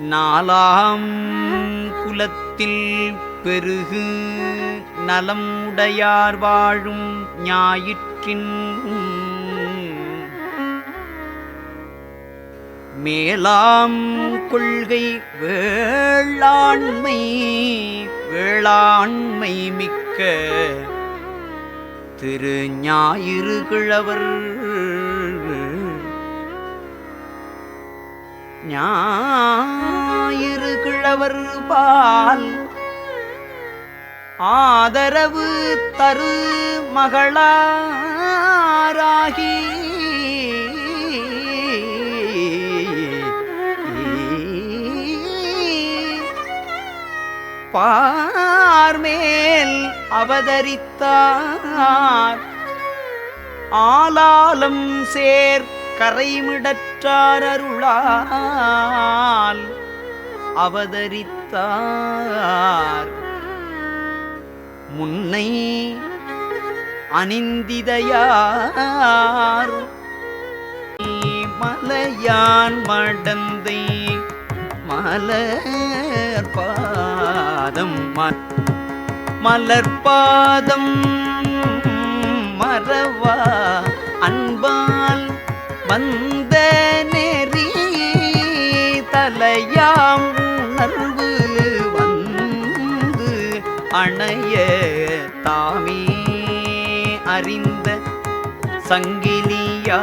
நாலாம் குலத்தில் பெருகு நலமுடையார் வாழும் ஞாயிற்றின் மேலாம் கொள்கை வேளாண்மை வேளாண்மை மிக்க திரு ஞாயிறு கிழவர். ஞா ஞாயிறு கிழவர் பால். ஆதரவு தரு மகளாராகி. பார்மேல் அவதரித்தார். ஆலாலம் சேர் கரைமிடற்றார் அருளால். அவதரித்தார். முன்னை அனிந்திதையார் மலையான் மடந்தை மலர் பாதம் ம- மலர் பாதம் மறவா அன்பால் வந்த நெறி தலையாம் உணர்வு வந்து அணைய தாமே அறிந்த சங்கிலியார்